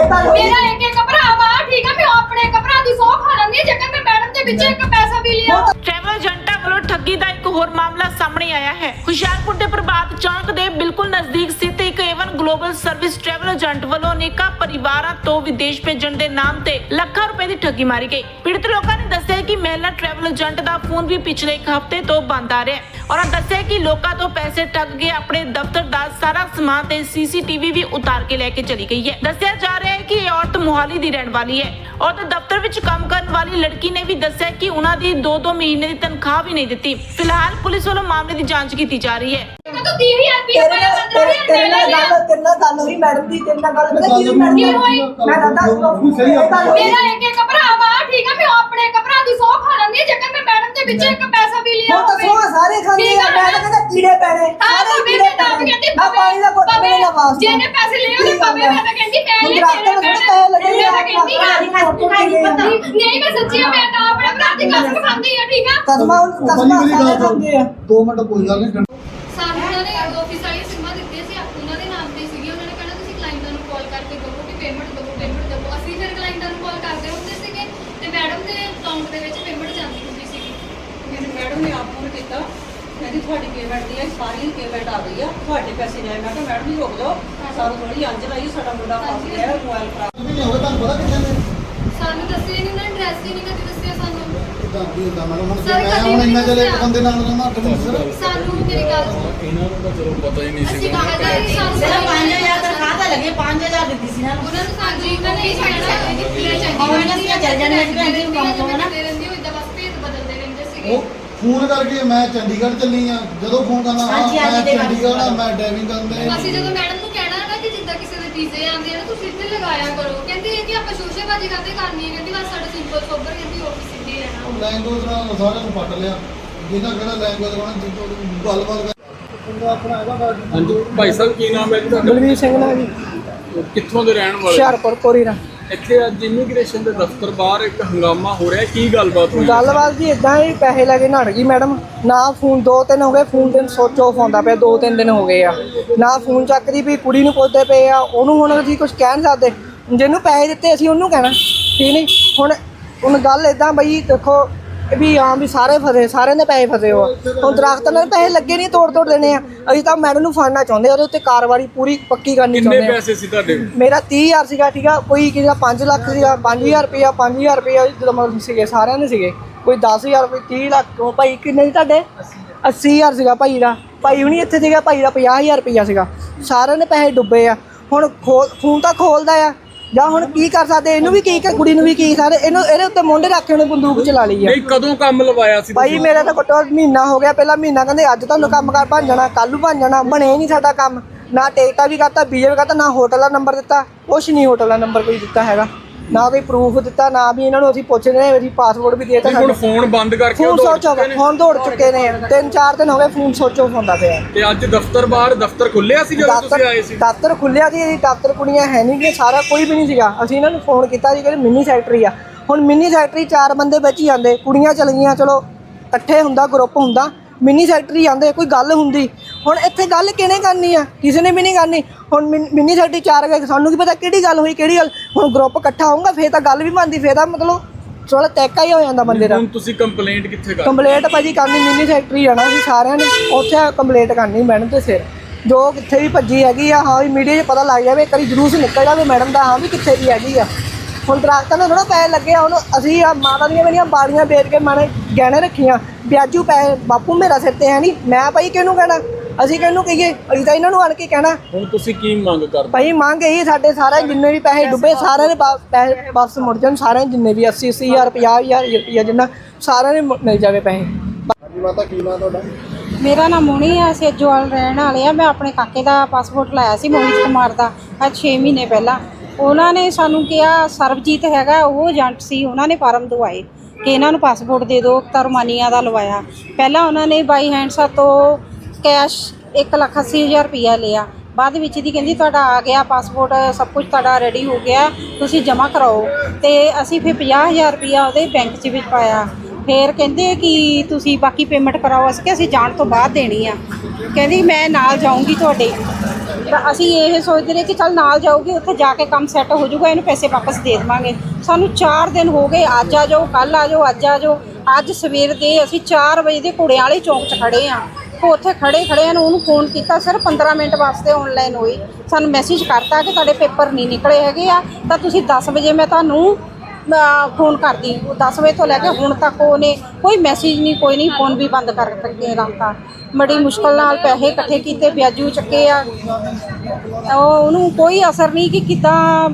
ਮੇਰਾ ਇੱਕ ਇੱਕ ਭਰਾ ਵਾ ਠੀਕ ਆ ਮੈਂ ਆਪਣੇ ਇੱਕ ਭਰਾ ਦੀ ਸੌ ਖਾ ਲੈਂਦੀ ਹਾਂ, ਜੇਕਰ ਮੈਂ ਮੈਡਮ ਦੇ ਵਿੱਚ ਇੱਕ ਪੈਸਾ ਵੀ ਲਿਆ। ਟਰੈਵਲ ਏਜੰਟਾਂ ਵੱਲੋਂ ਠੱਗੀ ਦਾ ਇੱਕ ਹੋਰ ਮਾਮਲਾ ਸਾਹਮਣੇ ਆਇਆ ਹੈ। ਹੁਸ਼ਿਆਰਪੁਰ ਦੇ ਪ੍ਰਭਾਤ ਚੌਂਕ ਦੇ ਬਿਲਕੁਲ ਨਜ਼ਦੀਕ ਸਥਿਤ ਗਲੋਬਲ ਸਰਵਿਸ ਟਰੈਵਲ ਏਜੰਟ ਵੱਲੋਂ ਅਨੇਕਾਂ ਪਰਿਵਾਰਾਂ ਤੋਂ ਵਿਦੇਸ਼ ਭੇਜਣ ਦੇ ਨਾਮ ਤੇ ਲੱਖਾਂ ਰੁਪਏ ਦੀ ਠੱਗੀ ਮਾਰੀ ਗਈ। ਪੀੜਤ ਲੋਕਾਂ ਨੇ ਦੱਸਿਆ ਕਿ ਮਹਿਲਾ ਟਰੈਵਲ ਏਜੰਟ ਦਾ ਫੋਨ ਵੀ ਪਿਛਲੇ ਇੱਕ ਹਫ਼ਤੇ ਤੋਂ ਬੰਦ ਆ ਰਿਹਾ ਹੈ। ਔਰ ਦੱਸਿਆ ਕਿ ਲੋਕਾਂ ਤੋਂ ਪੈਸੇ ਠੱਗ ਕੇ ਆਪਣੇ ਦਫ਼ਤਰ ਦਾ ਸਾਰਾ ਸਮਾਨ ਤੇ ਸੀਸੀਟੀਵੀ ਵੀ ਉਤਾਰ ਕੇ ਲੈ ਕੇ ਚਲੀ ਗਈ ਹੈ। ਦੱਸਿਆ ਜਾ ਰਿਹਾ ਹੈ ਕਿ ਇਹ ਔਰਤ ਮੁਹਾਲੀ ਦੀ ਰਹਿਣ ਵਾਲੀ ਹੈ। ਔਰਤ ਦਫ਼ਤਰ ਵਿੱਚ ਕੰਮ ਕਰਨ ਵਾਲੀ ਲੜਕੀ ਨੇ ਵੀ ਦੱਸਿਆ ਕਿ ਉਹਨਾਂ ਦੀ 2-2 ਮਹੀਨੇ ਦੀ ਤਨਖਾਹ ਵੀ ਨਹੀਂ ਦਿੱਤੀ। ਫਿਲਹਾਲ ਪੁਲਿਸ ਵੱਲੋਂ ਮਾਮਲੇ ਦੀ ਜਾਂਚ ਕੀਤੀ ਜਾ ਰਹੀ ਹੈ। ਮੈਂ ਤਾਂ 30000 ਰੁਪਏ ਤੇਰੇ ਪਾਇਆ ਨਾਲ ਤੇਰੇ 15000 ਤੇਰੇ ਨਾਲ ਲਿਆ ਗੱਲ ਤੇਰੇ ਨਾਲ ਗੱਲ ਹੋਈ ਮੈਡਮ ਦੀ ਤੇਰੇ ਨਾਲ ਗੱਲ ਪਤਾ ਕੀ ਹੋਈ ਮੈਡਮ ਕੀ ਹੋਈ? ਮੈਂ ਤਾਂ ਦੱਸ ਦੋ। ਸਹੀ ਆ। ਮੇਰਾ ਇੱਕ ਇੱਕ ਭਰਾ ਵਾ ਠੀਕ ਆ ਮੈਂ ਆਪਣੇ ਇੱਕ ਭਰਾ ਦੀ ਸੌ ਖਾ ਲੈਂਦੀ ਹਾਂ, ਜੇਕਰ ਮੈਂ ਮੈਡਮ ਦੇ ਵਿੱਚ ਇੱਕ ਪੈਸਾ ਵੀ ਲਿਆ ਹੁਣ ਤਾਂ ਸੋਹ ਸਾਰੇ ਖਾਂਦੇ ਆ। ਮੈਂ ਤਾਂ ਕਹਿੰਦਾ ਕੀੜੇ ਪੈਣੇ। ਸਾਰੇ ਕੀੜੇ ਪੈਣੇ। ਮੈਂ ਪਾਣੀ ਦਾ ਘੁੱਟ ਮੇਰੇ ਨਾਲ ਵਾਸਤਾ। ਜਿਹਨੇ ਪੈਸੇ ਲਏ ਉਹਨੇ ਪਵੇ ਮੈਂ ਤਾਂ ਕਹਿੰਦੀ ਮੈਂ ਹੁਣ ਲੈ ਦਰਖਤਾਂ ਨੂੰ ਥੋੜ੍ਹਾ ਪੈਸੇ ਲੱਗੇ ਮੈਂ ਤਾਂ ਕਹਿੰਦੀ ਆ, ਨਹੀਂ ਮੈਂ ਸੱਚੀ ਆ, ਮੈਂ ਤਾਂ ਆਪਣੇ ਭਰਾ ਦੀ ਕਸਮ ਖਾਂਦੀ ਆ ਠੀਕ ਆ? ਕਸਮਾਂ ਕਸਮਾਂ ਸਾਰੇ ਖਾਂਦੇ ਆ। ਦੋ ਮਿੰਟ ਕੋਈ ਗੱਲ ਨਹੀਂ ਸਾਨੂੰ ਉਹਨਾਂ ਨੇ ਆਫਿਸ ਵਾਲੀ ਸਿੰਮਾ ਦਿੱਤੀ ਸੀ ਉਹਨਾਂ ਦੇ ਨਾਮ ਤੇ ਸੀਗੀ ਉਹਨਾਂ ਨੇ ਕਹਿਣਾ ਤੁਸੀਂ ਕਲਾਇੰਟਾਂ ਨੂੰ ਕਾਲ ਕਰਕੇ ਕਹੋ ਕਿ ਪੇਮੈਂਟ ਦਿਓ ਪੇਮੈਂਟ ਦਿਓ। ਅਸੀਂ ਫਿਰ ਕਲਾਇੰਟਾਂ ਨੂੰ ਕਾਲ ਕਰਦੇ ਹੁੰਦੇ ਸੀਗੇ ਤੇ ਮੈਡਮ ਦੇ ਅਕਾਊਂਟ ਦੇ ਵਿੱਚ ਪੇਮੈਂਟ ਜਾਂਦੀ ਹੁੰਦੀ ਸੀਗੀ। ਮੈਨੂੰ ਮੈਡਮ ਨੇ ਆਪ ਫੋਨ ਕੀਤਾ। ਕਹਿੰਦੀ ਤੁਹਾਡੀ ਪੇਮੈਂਟ ਦੀ ਹੈ ਸਾਰੀ ਪੇਮੈਂਟ ਆ ਗਈ ਆ। ਤੁਹਾਡੇ ਪੈਸੇ ਜਾਏ ਮੈਂ ਕਿਹਾ ਮੈਡਮ ਜੀ ਰੁਕ ਜਾਓ। ਸਾਨੂੰ ਥੋੜੀ ਅੰਜਲ ਆਈ ਸਾਡਾ ਮੁੰਡਾ ਫਸ ਗਿਆ ਮੋਬਾਈਲ ਖਰਾਬ। ਨਹੀਂ ਹੋਵੇ ਤੁਹਾਨੂੰ ਪਤਾ ਕਿੱਥੇ ਨੇ? ਸਾਨੂੰ ਦੱਸਿਆ ਨਹੀਂ ਉਹਨਾਂ ਨੇ ਐਡਰੈਸ ਹੀ ਨਹੀਂ ਕਦੇ ਦੱਸਿਆ ਸਾਨੂੰ। ਇਦਾਂ ਕੀ ਹੁੰਦਾ? ਮੈਡਮ ਹੁਣ Sir, ਮੈਂ ਕਦੀ ਹੁਣ ਵੀ ਇੰਨਾ ਚਲੇ ਇੱਕ ਦੱਸਿਆ। ਬੰਦੇ ਨਾਲ ਰਹਿਣਾ ਅੱਡ ਸਰ ਸਾਨੂੰ ਮੇਰੀ ਗੱਲ ਸੁਣੋ। ਇਹਨਾਂ ਨੂੰ ਤਾਂ ਚਲੋ ਪਤਾ ਹੀ ਨਹੀਂ ਅਸੀਂ ਸੀਗਾ ਕਹਾਂ ਕਿ ਸਾਨੂੰ ਸਿਰਫ 5000 ਤਨਖਾਹ ਤਾਂ ਲੱਗੇ 5000 ਦਿੱਤੀ ਸੀ ਨਾ। ਉਹਨਾਂ ਨੂੰ ਸਾਜੀ ਨਹੀਂ ਛੱਡਣਾ। ਦਿੱਤੀਆਂ ਹਾਂ, ਉਹਨਾਂ ਦੀਆਂ ਚੱਲ ਜਾਣੀਆਂ ਸੀ ਭੈਣ ਜੀ ਨੂੰ ਕੰਮ ਤੋਂ ਨਾ। ਦੇ ਰਹਿੰਦੀ? ਹੋਈ ਤਾਂ ਬਸ ਭੇਤ ਬਦਲਦੇ ਰਹਿੰਦੇ ਸੀਗੇ। ਉਹ ਫੋਨ ਕਰਕੇ ਮੈਂ ਚੰਡੀਗੜ੍ਹ ਚੱਲੀ ਆ। ਜਦੋਂ ਫੋਨ ਕਰਨਾ ਹਾਂ ਹਾਂਜੀ, ਹਾਂਜੀ, ਮੈਂ ਤੇ ਚੰਡੀਗੜ੍ਹ ਆ ਮੈਂ ਡਰਾਈਵਿੰਗ ਕਰਦੇ ਅਸੀਂ ਜਦੋਂ ਮੈਡਮ ਨੂੰ ਕਹਿਣਾ ਨਾ ਕਿ ਜਿੱਦਾਂ ਕਿਸੇ ਦੇ ਵੀਜ਼ੇ ਆਉਂਦੇ ਆ ਨਾ ਤੁਸੀਂ ਇੱਥੇ ਲਗਾਇਆ ਕਰੋ। ਕਹਿੰਦੀ ਇਹ ਕਿ ਆਪਾਂ ਸ਼ੋਸ਼ੇਬਾਜ਼ੀ ਕਰਦੇ ਕਰਨੀ ਹੈ ਕਹਿੰਦੀ ਬਸ ਸਾਡਾ ਸਿੰਪਲ ਸੋਬਰ ਕਹਿੰਦੀ ਆਫਿਸ ਸਿੱਧੀ ਰਹਿਣਾ ਉਹ ਲੈਂਗੁਏਜ ਨਾਲ ਸਾਰਿਆਂ ਨੂੰ ਪੱਟ ਲਿਆ। ਜਿਹਨਾਂ ਕਿਹੜਾ ਲੈਂਗੁਏਜ ਕੋਣਾ ਜਿੱਦੋਂ ਗੱਲਬਾਤ ਕਰ ਹਾਂਜੀ ਭਾਈ ਸਾਹਿਬ ਕੀ ਨਾਮ ਹੈ ਜੀ ਤੁਹਾਡਾ? ਬਲਵੀਰ ਸਿੰਘ ਨਾਲ ਜੀ। ਕਿੱਥੋਂ ਦੇ ਰਹਿਣ ਵਾਲੇ? ਹੁਸ਼ਿਆਰਪੁਰ ਕੋਰੀ ਨਾਲ ਇੱਥੇ ਅੱਜ ਇਮੀਗ੍ਰੇਸ਼ਨ ਦੇ ਦਫ਼ਤਰ ਬਾਹਰ ਇੱਕ ਹੰਗਾਮਾ ਹੋ ਰਿਹਾ ਕੀ ਗੱਲਬਾਤ ਹੋਈ? ਗੱਲਬਾਤ ਜੀ ਇਦਾਂ ਹੀ ਪੈਸੇ ਲੈ ਕੇ ਨੜ ਗਈ ਮੈਡਮ ਨਾ ਫੋਨ ਦੋ ਤਿੰਨ ਹੋ ਗਏ ਫੋਨ ਦਿਨ ਸੋਚ ਆਫ ਆਉਂਦਾ ਪਿਆ ਦੋ ਤਿੰਨ ਦਿਨ ਹੋ ਗਏ ਆ। ਨਾ ਫੋਨ ਚੱਕਦੀ ਵੀ ਕੁੜੀ ਨੂੰ ਪੁੱਛਦੇ ਪਏ ਆ ਉਹਨੂੰ ਹੁਣ ਅਸੀਂ ਕੁਝ ਕਹਿ ਨਹੀਂ ਸਕਦੇ। ਜਿਹਨੂੰ ਪੈਸੇ ਦਿੱਤੇ ਅਸੀਂ ਉਹਨੂੰ ਕਹਿਣਾ। ਠੀਕ ਨਹੀਂ ਹੁਣ ਹੁਣ ਗੱਲ ਇਦਾਂ ਬਈ ਦੇਖੋ ਵੀ ਹਾਂ ਵੀ ਸਾਰੇ ਫਸੇ ਸਾਰਿਆਂ ਦੇ ਪੈਸੇ ਫਸੇ ਹੋ। ਹੁਣ ਦਰਖਤਾਂ ਨਾਲ ਪੈਸੇ ਲੱਗੇ ਨਹੀਂ ਤੋੜ ਤੋੜ ਦੇਣੇ ਆ। ਅਸੀਂ ਤਾਂ ਮੈਡਮ ਨੂੰ ਫੜਨਾ ਚਾਹੁੰਦੇ ਆ ਉਹਦੇ ਉੱਤੇ ਕਾਰਵਾਈ ਪੂਰੀ ਪੱਕੀ ਕਰਨੀ ਕਿੰਨੇ ਚਾਹੁੰਦੇ ਆ। ਪੈਸੇ ਸੀ ਤੁਹਾਡੇ? ਮੇਰਾ 30000 ਸੀਗਾ ਠੀਕ ਆ? ਕੋਈ ਕਿਸੇ ਦਾ 5 ਲੱਖ ਸੀਗਾ 5000 ਰੁਪਇਆ 5000 ਰੁਪਇਆ ਜਦੋਂ ਮਤਲਬ ਸੀਗੇ ਸਾਰਿਆਂ ਦੇ ਸੀਗੇ। ਕੋਈ 10000 ਕੋਈ 30 ਲੱਖ ਉਹ ਭਾਈ ਕਿੰਨੇ ਸੀ ਤੁਹਾਡੇ? 80000 ਸੀਗਾ ਭਾਈ ਦਾ। ਭਾਈ ਹੁਣੀ ਇੱਥੇ ਸੀਗਾ ਭਾਈ ਦਾ 50000 ਰੁਪਇਆ ਸੀਗਾ। ਸਾਰਿਆਂ ਦੇ ਪੈਸੇ ਡੁੱਬੇ ਆ। ਹੁਣ ਖੋਲ ਫੋਨ ਤਾਂ ਖੋਲਦਾ ਆ। ਜਾਂ ਹੁਣ ਕੀ ਕਰ ਸਕਦੇ? ਇਹਨੂੰ ਵੀ ਕੀ ਕਰ ਕੁੜੀ ਨੂੰ ਵੀ ਕੀ ਸਾਰੇ ਇਹਨੂੰ ਇਹਦੇ ਉੱਤੇ ਮੁੰਡੇ ਰੱਖ ਕੇ ਉਹਨੇ ਬੰਦੂਕ ਚਲਾ ਲਈ ਆ। ਨਹੀਂ ਕਦੋਂ ਕੰਮ ਲਵਾਇਆ ਸੀ ਭਾਈ ਮੇਰਾ ਤਾਂ ਘੱਟੋ ਘੱਟ ਮਹੀਨਾ ਹੋ ਗਿਆ। ਪਹਿਲਾਂ ਮਹੀਨਾ ਕਹਿੰਦੇ ਅੱਜ ਤੁਹਾਨੂੰ ਕੰਮ ਕਰ ਬਣ ਜਾਣਾ ਕੱਲ ਨੂੰ ਬਣ ਜਾਣਾ। ਬਣੇ ਨਹੀਂ ਸਾਡਾ ਕੰਮ। ਨਾ ਟੇਕਾ ਵੀ ਕਰਤਾ ਬੀਜੇ ਵੀ ਕਰਤਾ ਨਾ ਹੋਟਲ ਦਾ ਨੰਬਰ ਦਿੱਤਾ। ਕੁਛ ਨਹੀਂ ਹੋਟਲ ਦਾ ਨੰਬਰ ਕੋਈ ਦਿੱਤਾ ਹੈਗਾ। ਨਾ ਕੋਈ ਪ੍ਰੂਫ ਦਿੱਤਾ ਨਾ ਵੀ ਇਹਨਾਂ ਨੂੰ ਅਸੀਂ ਪੁੱਛ ਰਹੇ ਹਾਂ ਅਸੀਂ ਪਾਸਪੋਰਟ ਵੀ ਦੇਤਾ ਹੁਣ ਫੋਨ ਬੰਦ ਕਰਕੇ ਫੋਨ ਸੋਚ ਫੋਨ ਦੌੜ ਚੁੱਕੇ ਨੇ। ਤਿੰਨ ਚਾਰ ਦਿਨ ਹੋ ਗਏ ਫੋਨ ਸੋਚੋ ਹੁੰਦਾ ਪਿਆ। ਤੇ ਅੱਜ ਦਫ਼ਤਰ ਬਾਹਰ ਦਫ਼ਤਰ ਖੁੱਲਿਆ ਸੀ ਜਦੋਂ ਤੁਸੀਂ ਆਏ ਸੀ? ਦਫ਼ਤਰ ਖੁੱਲਿਆ ਸੀ ਦਫ਼ਤਰ ਕੁੜੀਆਂ ਹੈ ਨਹੀਂ ਕਿ ਸਾਰਾ ਕੋਈ ਵੀ ਨਹੀਂ ਸੀਗਾ। ਅਸੀਂ ਇਹਨਾਂ ਨੂੰ ਫੋਨ ਕੀਤਾ ਸੀ ਕਿ ਮਿੰਨੀ ਸੈਕਟਰੀ ਆ। ਹੁਣ ਮਿੰਨੀ ਸੈਕਟਰੀ ਚਾਰ ਬੰਦੇ ਵਿੱਚ ਹੀ ਜਾਂਦੇ ਕੁੜੀਆਂ ਚਲ ਗਈਆਂ ਚਲੋ ਇਕੱਠੇ ਹੁੰਦਾ ਗਰੁੱਪ ਹੁੰਦਾ। ਮਿੰਨੀ ਸੈਕਟਰੀ ਜਾਂਦੇ ਕੋਈ ਗੱਲ ਹੁੰਦੀ। ਹੁਣ ਇੱਥੇ ਗੱਲ ਕਿਹਨੇ ਕਰਨੀ ਆ? ਕਿਸੇ ਨੇ ਵੀ ਨਹੀਂ ਕਰਨੀ। ਹੁਣ ਮਿੰਨ- ਮਿੰਨੀ ਸੈਕਟਰੀ ਚਾਰ ਗਏ ਸਾਨੂੰ ਕੀ ਪਤਾ ਕਿਹੜੀ ਗੱਲ ਹੋਈ ਕਿਹੜੀ ਗੱਲ। ਹੁਣ ਗਰੁੱਪ ਇਕੱਠਾ ਹੋਊਗਾ ਫੇਰ ਤਾਂ ਗੱਲ ਵੀ ਬਣਦੀ ਫੇਰ ਤਾਂ ਮਤਲਬ ਥੋੜਾ ਤੈਕਾ ਹੀ ਹੋ ਜਾਂਦਾ ਬੰਦੇ ਦਾ। ਹੁਣ ਤੁਸੀਂ ਕੰਪਲੇਂਟ ਕਿੱਥੇ ਕਰ ਕੰਪਲੇਂਟ ਭਾਜੀ ਕਰਨੀ ਮਿੰਨੀ ਸੈਕਟਰੀ ਜਾਣਾ ਸੀ ਸਾਰਿਆਂ ਨੇ ਉੱਥੇ ਕੰਪਲੇਂਟ ਕਰਨੀ ਮੈਡਮ ਦੇ ਸਿਰ ਜੋ ਕਿੱਥੇ ਵੀ ਭੱਜੀ ਹੈਗੀ ਆ ਹਾਂ ਵੀ ਮੀਡੀਆ 'ਚ ਪਤਾ ਲੱਗ ਜਾਵੇ ਕਰੀ ਜਲੂਸ ਨਿਕਲ ਜਾਵੇ ਮੈਡਮ ਦਾ ਹਾਂ ਵੀ ਕਿੱਥੇ ਦੀ ਹੈਗੀ ਆ। ਹੁਣ ਦਰਖਤਾਂ ਨੂੰ ਥੋੜਾ ਪੈਸੇ ਲੱਗੇ ਆ ਹੁਣ ਅਸੀਂ ਆ ਮਾਤਾ ਦੀਆਂ ਮੇਰੀਆਂ ਬਾੜੀਆਂ ਵੇਚ ਕੇ ਮਾਣੇ ਗਹਿਣੇ ਰੱਖੀਆਂ ਵਿਆਜੂ ਪੈਸੇ ਬਾਪੂ ਮੇਰਾ ਸਿਰ ਤੇ ਹੈ ਨਹੀਂ ਮੈਂ ਭਾਈ ਕਿਹਨੂੰ ਕਹਿਣਾ? ਅਸੀਂ ਕਿਹਨੂੰ ਕਹੀਏ ਅਸੀਂ ਤਾਂ ਇਹਨਾਂ ਨੂੰ ਆਣ ਕੇ ਕਹਿਣਾ। ਹੁਣ ਤੁਸੀਂ ਕੀ ਮੰਗ ਕਰਦੇ? ਭਾਈ ਮੰਗ ਇਹੀ ਸਾਡੇ ਸਾਰੇ ਜਿੰਨੇ ਵੀ ਪੈਸੇ ਡੁੱਬੇ ਸਾਰਿਆਂ ਦੇ ਵਾ- ਪੈਸੇ ਵਾਪਸ ਮੁੜ ਜਾਣ ਸਾਰਿਆਂ ਦੇ ਜਿੰਨੇ ਵੀ 80 80000 50000 ਰੁਪਇਆ ਜਿੰਨਾ ਸਾਰਿਆਂ ਦੇ ਮੁ- ਮਿਲ ਜਾਵੇ ਪੈਸੇ। ਹਾਂਜੀ ਮਾਤਾ ਕੀ ਨਾਂ ਤੁਹਾਡਾ? ਮੇਰਾ ਨਾਮ ਮੋਣੀ ਆ ਅਸੀਂ ਜਵਾਲ ਰਹਿਣ ਵਾਲੇ ਆ। ਮੈਂ ਆਪਣੇ ਕਾਕੇ ਦਾ ਪਾਸਪੋਰਟ ਲਾਇਆ ਸੀ ਮੋਹਿਤ ਕੁਮਾਰ ਦਾ ਅੱਜ 6 ਮਹੀਨੇ ਪਹਿਲਾਂ। ਉਹਨਾਂ ਨੇ ਸਾਨੂੰ ਕਿਹਾ ਸਰਬਜੀਤ ਹੈਗਾ ਉਹ ਏਜੰਟ ਸੀ ਉਹਨਾਂ ਨੇ ਫਾਰਮ ਦਵਾਏ। ਕਿ ਇਹਨਾਂ ਨੂੰ ਪਾਸਪੋਰਟ ਦੇ ਦਿਓ ਤਾਂ ਰੁਮਾਨੀਆ ਦਾ ਲਵਾਇਆ। ਪਹਿਲਾਂ ਉਹਨਾਂ ਨੇ ਬਾਈ ਹੈਂਡ ਤੋਂ ਕੈਸ਼ 180000 ਰੁਪਇਆ ਲਿਆ। ਬਾਅਦ ਵਿੱਚ ਦੀ ਕਹਿੰਦੀ, ਤੁਹਾਡਾ ਆ ਗਿਆ ਪਾਸਪੋਰਟ, ਸਭ ਕੁਝ ਤੁਹਾਡਾ ਰੈਡੀ ਹੋ ਗਿਆ, ਤੁਸੀਂ ਜਮ੍ਹਾਂ ਕਰਾਓ। ਤੇ ਅਸੀਂ ਫਿਰ 50000 ਰੁਪਇਆ ਉਹਦੇ ਬੈਂਕ 'ਚ ਵਿੱਚ ਪਾਇਆ। ਫਿਰ ਕਹਿੰਦੇ ਕਿ ਤੁਸੀਂ ਬਾਕੀ ਪੇਮੈਂਟ ਕਰਾਓ, ਅਸੀਂ ਕਿ ਅਸੀਂ ਜਾਣ ਤੋਂ ਬਾਅਦ ਦੇਣੀ ਆ। ਕਹਿੰਦੀ, ਮੈਂ ਨਾਲ ਜਾਊਂਗੀ ਤੁਹਾਡੇ। ਤਾਂ ਅਸੀਂ ਇਹ ਸੋਚਦੇ ਰਹੇ ਕਿ ਚੱਲ ਨਾਲ ਜਾਊਗੀ, ਉੱਥੇ ਜਾ ਕੇ ਕੰਮ ਸੈੱਟ ਹੋ ਜਾਊਗਾ, ਇਹਨੂੰ ਪੈਸੇ ਵਾਪਸ ਦੇ ਦੇਵਾਂਗੇ। ਸਾਨੂੰ 4 ਦਿਨ ਹੋ ਗਏ, ਅੱਜ ਆ ਜਾਓ ਕੱਲ ਆ ਜਾਓ, ਅੱਜ ਆ ਜਾਓ। ਅੱਜ ਸਵੇਰ ਦੇ ਅਸੀਂ 4 ਵਜੇ ਦੇ ਘੋੜਿਆਂ ਵਾਲੇ ਚੌਂਕ 'ਚ ਖੜੇ ਆ ਉਹ ਉੱਥੇ ਖੜੇ ਖੜੇ ਨੂੰ ਉਹਨੂੰ ਫੋਨ ਕੀਤਾ ਸਿਰਫ 15 ਮਿੰਟ ਵਾਸਤੇ ਆਨਲਾਈਨ ਹੋਈ। ਸਾਨੂੰ ਮੈਸੇਜ ਕਰਤਾ ਕਿ ਤੁਹਾਡੇ ਪੇਪਰ ਨਹੀਂ ਨਿਕਲੇ ਹੈਗੇ ਆ, ਤਾਂ ਤੁਸੀਂ 10 ਵਜੇ ਮੈਂ ਤੁਹਾਨੂੰ ਫੋਨ ਕਰਦੀ। ਉਹ 10 ਵਜੇ ਤੋਂ ਲੈ ਕੇ ਹੁਣ ਤੱਕ ਉਹਨੇ ਕੋਈ ਮੈਸੇਜ ਨਹੀਂ, ਕੋਈ ਨਹੀਂ ਫੋਨ ਵੀ ਬੰਦ ਕਰ ਕੇ ਰੱਖਤਾ ਬੜੀ ਮੁਸ਼ਕਲ ਨਾਲ ਪੈਸੇ ਇਕੱਠੇ ਕੀਤੇ, ਵਿਆਜੂ ਚੱਕੇ ਆ। ਉਹ ਉਹਨੂੰ ਕੋਈ ਅਸਰ ਨਹੀਂ ਕਿ ਕਿੱਦਾਂ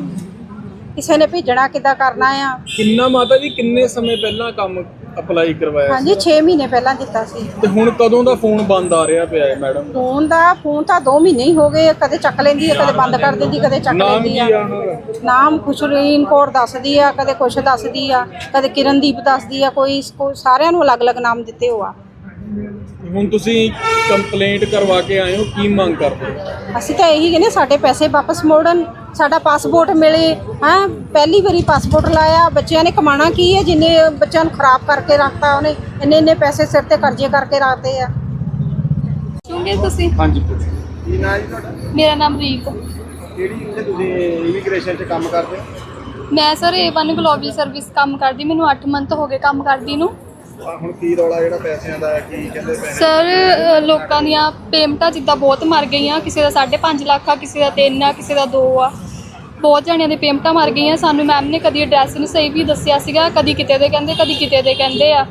ਕਿਸੇ ਨੇ ਭੇਜਣਾ, ਕਿੱਦਾਂ ਕਰਨਾ ਆ। ਕਿੰਨਾ ਮਾਤਾ ਜੀ, ਕਿੰਨੇ ਸਮੇਂ ਪਹਿਲਾਂ ਕੰਮ ਅਪਲਾਈ ਕਰਵਾਇਆ ਹਾਂਜੀ 6 ਮਹੀਨੇ ਪਹਿਲਾਂ ਦਿੱਤਾ ਸੀ। ਤੇ ਹੁਣ ਕਦੋਂ ਦਾ ਫੋਨ ਬੰਦ ਆ ਰਿਹਾ ਪਿਆ ਹੈ ਮੈਡਮ? ਫੋਨ ਦਾ ਫੋਨ ਤਾਂ 2 ਮਹੀਨੇ ਹੀ ਹੋ ਗਏ ਕਦੇ ਚੱਕ ਲੈਂਦੀ ਹੈ ਕਦੇ ਬੰਦ ਕਰ ਦਿੰਦੀ ਕਦੇ ਚੱਕ ਨਾਮ ਲੈਂਦੀ ਕੀ ਆ ਆ ਉਹਨਾਂ ਦਾ? ਨਾਮ ਖੁਸ਼ਰੀਨ ਕੌਰ ਦੱਸਦੀ ਆ ਕਦੇ ਕੁਛ ਦੱਸਦੀ ਆ ਕਦੇ ਕਿਰਨਦੀਪ ਦੱਸਦੀ ਆ ਕੋਈ ਕੋਈ ਸਾਰਿਆਂ ਨੂੰ ਅਲੱਗ-ਅਲੱਗ ਨਾਮ ਦਿੱਤੇ ਹੋਆ। ਹੁਣ ਤੁਸੀਂ ਕੰਪਲੇਂਟ ਕਰਵਾ ਕੇ ਆਏ ਹੋ ਕੀ ਮੰਗ ਕਰਦੇ ਹੋ? ਅਸੀਂ ਤਾਂ ਇਹੀ ਕਹਿੰਦੇ ਸਾਡੇ ਪੈਸੇ ਵਾਪਸ ਮੋੜਨ। ਸਾਡਾ ਪਾਸਪੋਰਟ ਮਿਲੇ ਹਾਂ? ਪਹਿਲੀ ਵਾਰੀ ਪਾਸਪੋਰਟ ਲਾਇਆ ਬੱਚਿਆਂ ਨੇ ਕਮਾਣਾ ਕੀ ਹੈ? ਜਿੰਨੇ ਬੱਚਿਆਂ ਨੂੰ ਖਰਾਬ ਕਰਕੇ ਰੱਖਤਾ ਉਹਨੇ ਇੰਨੇ ਇੰਨੇ ਪੈਸੇ ਸਿਰ ਤੇ ਕਰਜ਼ੇ ਕਰਕੇ ਰੱਖਦੇ ਆ। ਚੁੰਗੇ ਤੁਸੀਂ ਹਾਂਜੀ। ਕੀ ਨਾਂ ਜੀ ਤੁਹਾਡਾ? ਮੇਰਾ ਨਾਮ ਰੀਕ। ਕਿਹੜੀ ਇੱਥੇ ਤੁਸੀਂ ਇਮੀਗ੍ਰੇਸ਼ਨ 'ਚ ਕੰਮ ਕਰਦੇ ਹੋ? ਮੈਂ ਸਰ A1 ਗਲੋਬਲ ਸਰਵਿਸ ਕੰਮ ਕਰਦੀ ਮੈਨੂੰ 8 ਮੰਥ ਹੋ ਗਏ ਕੰਮ ਕਰਦੀ ਨੂੰ। ਆਹ ਹੁਣ ਕੀ ਰੌਲਾ ਜਿਹੜਾ ਪੈਸਿਆਂ ਦਾ ਹੈ, ਕੀ ਕਹਿੰਦੇ ਪੈਸੇ ਸਰ ਲੋਕਾਂ ਦੀਆਂ ਪੇਮੈਂਟਾਂ ਜਿੱਦਾਂ ਬਹੁਤ ਮਰ ਗਈਆਂ ਕਿਸੇ ਦਾ 5.5 ਲੱਖ ਆ ਕਿਸੇ ਦਾ 3 ਆ ਕਿਸੇ ਦਾ 2 ਆ। ਬਹੁਤ ਜਣਿਆਂ ਦੇ ਪੇਮੈਂਟਾਂ ਮਰ ਗਈਆਂ। ਸਾਨੂੰ ਮੈਮ ਨੇ ਕਦੀ ਐਡਰੈਸ ਨਹੀਂ ਸਹੀ ਵੀ ਦੱਸਿਆ ਸੀਗਾ ਕਦੀ ਕਿਤੇ ਦੇ ਕਹਿੰਦੇ ਕਦੀ ਕਿਤੇ ਦੇ ਕਹਿੰਦੇ ਆ।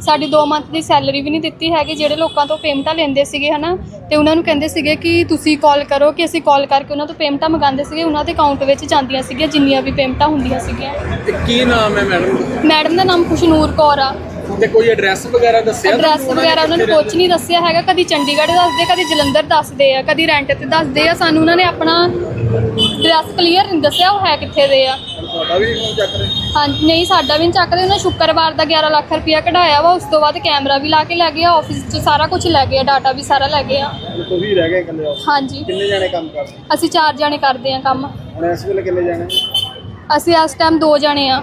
ਸਾਡੀ 2 ਮੰਥ ਦੀ ਸੈਲਰੀ ਵੀ ਨਹੀਂ ਦਿੱਤੀ ਹੈਗੀ ਜਿਹੜੇ ਲੋਕਾਂ ਤੋਂ ਪੇਮੈਂਟਾਂ ਲੈਂਦੇ ਸੀਗੇ ਹਨਾ? ਤੇ ਉਹਨਾਂ ਨੂੰ ਕਹਿੰਦੇ ਸੀਗੇ ਕਿ ਤੁਸੀਂ ਕਾਲ ਕਰੋ ਕਿ ਅਸੀਂ ਕਾਲ ਕਰਕੇ ਉਹਨਾਂ ਤੋਂ ਪੇਮੈਂਟਾਂ ਮੰਗਾਉਂਦੇ ਸੀਗੇ। ਉਹਨਾਂ ਦੇ ਅਕਾਊਂਟ ਵਿੱਚ ਜਾਂਦੀਆਂ ਸੀਗੀਆਂ ਜਿੰਨੀਆਂ ਵੀ ਪੇਮੈਂਟਾਂ ਹੁੰਦੀਆਂ ਸੀਗੀਆਂ। ਤੇ ਕੀ ਨਾਮ ਹੈ ਮੈਡਮ? ਮੈਡਮ ਦਾ ਨਾਮ ਖੁਸ਼ਨੂਰ ਕੌਰ ਆ। ਤੇ ਕੋਈ ਐਡਰੈਸ ਵਗੈਰਾ ਦੱਸਿਆ? ਐਡਰੈਸ ਵਗੈਰਾ ਉਹਨਾਂ ਨੂੰ ਕੁਝ ਨਹੀਂ ਦੱਸਿਆ ਹੈਗਾ। ਕਦੀ ਚੰਡੀਗੜ੍ਹ ਦੱਸਦੇ ਕਦੀ ਜਲੰਧਰ ਦੱਸਦੇ ਆ ਕਦੀ ਰੈਂਟ ਤੇ ਦੱਸਦੇ ਆ। ਸਾਨੂੰ ਉਹਨਾਂ ਨੇ ਆਪਣਾ ਐਡਰੈਸ ਕਲੀਅਰ ਨਹੀਂ ਦੱਸਿਆ ਉਹ ਹੈ ਕਿੱਥੇ ਦੇ ਆ। ਤੁਹਾਡਾ ਵੀ ਫੋਨ ਚੱਕ ਰਹੇ? ਹਾਂ ਨਹੀਂ ਸਾਡਾ ਵੀ ਨਹੀਂ ਚੱਕਦੇ ਉਹਨਾਂ ਸ਼ੁੱਕਰਵਾਰ ਦਾ 11 ਲੱਖ ਰੁਪਇਆ ਕਢਾਇਆ ਵਾ। ਉਸ ਤੋਂ ਬਾਅਦ ਕੈਮਰਾ ਵੀ ਲਾ ਕੇ ਲੈ ਗਿਆ ਆਫਿਸ 'ਚ ਸਾਰਾ ਕੁਝ ਲੈ ਗਿਆ ਡਾਟਾ ਵੀ ਸਾਰਾ ਲੈ ਗਿਆ। ਤੁਸੀਂ ਰਹਿ ਗਏ ਇਕੱਲੇ ਹੋ ਹਾਂਜੀ। ਕਿੰਨੇ ਜਾਣੇ ਕੰਮ ਕਰਦੇ? ਅਸੀਂ ਚਾਰ ਜਣੇ ਕਰਦੇ ਆ ਕੰਮ। ਹੁਣ ਇਸ ਵੇਲੇ ਕਿੰਨੇ ਜਾਣੇ? ਅਸੀਂ ਇਸ ਟਾਈਮ ਦੋ ਜਣੇ ਆ।